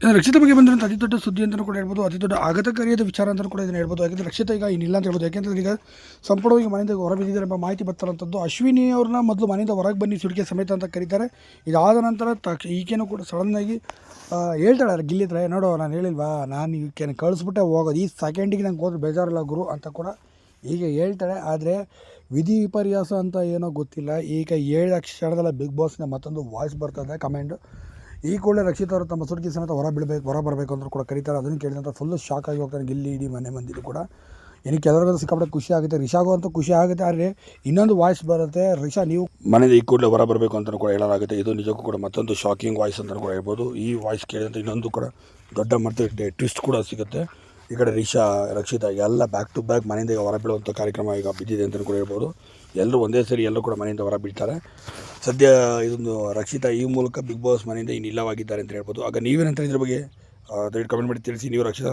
ಇನ್ನು ರಕ್ಷಿತ ಬಗ್ಗೆ ಬಂದಿರುವಂಥ ಅತಿ ದೊಡ್ಡ ಸುದ್ದಿ ಅಂತಲೂ ಕೂಡ ಹೇಳ್ಬೋದು. ಅತಿ ದೊಡ್ಡ ಆಘಾತಕಾರಿಯಾದ ವಿಚಾರ ಅಂತಲೂ ಕೂಡ ಇದನ್ನು ಹೇಳ್ಬೋದು. ಯಾಕೆಂದರೆ ರಕ್ಷಿತ ಈಗ ಇನ್ನಿಲ್ಲ ಅಂತ ಹೇಳ್ಬೋದು. ಯಾಕೆಂದರೆ ಈಗ ಸಂಪೂರ್ಣವಾಗಿ ಮನೆಯಿಂದ ಹೊರಬಿದ್ದಿದ್ದಾರೆ ಎಂಬ ಮಾಹಿತಿ ಬರ್ತಾರಂಥದ್ದು ಅಶ್ವಿನಿ ಅವ್ರನ್ನ ಮೊದಲು ಮನೆಯಿಂದ ಹೊರಗೆ ಬನ್ನಿ ಸುಡಿಕೆ ಸಮೇತ ಅಂತ ಕರೀತಾರೆ. ಇದಾದ ನಂತರ ತಕ್ಷ ಈಕೆನೂ ಕೂಡ ಸಡನ್ನಾಗಿ ಹೇಳ್ತಾಳೆ ಗಿಲ್ಲಿ ಹತ್ರ "ಏ, ನೋಡು ನಾನು ಹೇಳಿಲ್ವಾ? ನಾನು ಈಕೆನ ಕಳಿಸ್ಬಿಟ್ಟೆ ಹೋಗೋದು. ಈ ಸೆಕೆಂಡಿಗೆ ನಂಗೆ ಹೋದ್ರೆ ಬೇಜಾರಿಲ್ಲ ಗುರು ಅಂತ ಕೂಡ ಈಗ ಹೇಳ್ತಾಳೆ. ಆದರೆ ವಿಧಿ ವಿಪರ್ಯಾಸ ಅಂತ ಏನೋ ಗೊತ್ತಿಲ್ಲ. ಈಗ ಏಳು ಕ್ಷಣದಲ್ಲ ಬಿಗ್ ಬಾಸ್ನ ಮತ್ತೊಂದು ವಾಯ್ಸ್ ಬರ್ತದೆ ಕಮೆಂಟ್. ಈ ಕೂಡಲೇ ರಕ್ಷಿತ್ ಅವರು ತಮ್ಮ ಸುಡುಕಿ ಸಮೇತ ಹೊರ ಬಿಡಬೇಕು ಹೊರ ಬರಬೇಕು ಅಂತ ಕೂಡ ಕರೀತಾರೆ. ಅದನ್ನು ಕೇಳಿದಂಥ ಫುಲ್ ಶಾಕ್ ಆಗಿ ಹೋಗ್ತಾರೆ ಗಿಲ್ಲಿ ಇಡೀ ಮನೆ ಮಂದಿದು ಕೂಡ. ಏನು ಕೆಲವರಿಗೂ ಸಿಕ್ಕಾಪಟ್ಟೆ ಖುಷಿ ಆಗುತ್ತೆ. ರಿಷಾಗೂ ಅಂತೂ ಖುಷಿ ಆಗುತ್ತೆ, ಆದರೆ ಇನ್ನೊಂದು ವಾಯ್ಸ್ ಬರುತ್ತೆ, ರಿಷಾ ನೀವು ಮನೆಯಿಂದ ಈ ಕೂಡಲೇ ಹೊರ ಬರಬೇಕು ಅಂತಲೂ ಕೂಡ ಹೇಳಲಾಗುತ್ತೆ. ಇದು ನಿಜಕ್ಕೂ ಕೂಡ ಮತ್ತೊಂದು ಶಾಕಿಂಗ್ ವಾಯ್ಸ್ ಅಂತಲೂ ಕೂಡ ಹೇಳ್ಬೋದು. ಈ ವಾಯ್ಸ್ ಕೇಳಿದಂಥ ಇನ್ನೊಂದು ಕೂಡ ದೊಡ್ಡ ಮಟ್ಟದ ಟ್ವಿಸ್ಟ್ ಕೂಡ ಸಿಗುತ್ತೆ. ಈ ಕಡೆ ರಿಷಾ, ರಕ್ಷಿತಾ ಎಲ್ಲ ಬ್ಯಾಕ್ ಟು ಬ್ಯಾಕ್ ಮನೆಯಿಂದ ಈಗ ಹೊರ ಕಾರ್ಯಕ್ರಮ ಈಗ ಬಿದ್ದಿದೆ ಅಂತಲೂ ಕೂಡ ಹೇಳ್ಬೋದು. ಎಲ್ಲರೂ ಒಂದೇ ಸರಿ ಎಲ್ಲರೂ ಕೂಡ ಮನೆಯಿಂದ ಹೊರ ಬಿಡ್ತಾರೆ ಸದ್ಯ ಇದೊಂದು ರಕ್ಷಿತಾ ಈ ಮೂಲಕ ಬಿಗ್ ಬಾಸ್ ಮನೆಯಿಂದ ಇನ್ನು ಇಲ್ಲವಾಗಿದ್ದಾರೆ ಅಂತ ಹೇಳ್ಬೋದು. ಆಗ ನೀವೇನಂತ ಇದ್ರ ಬಗ್ಗೆ? ದಯವಿಟ್ಟು ಕಮೆಂಟ್ ಮಾಡಿ, ತಿಳಿಸಿ. ನೀವು ರಕ್ಷಿತಾ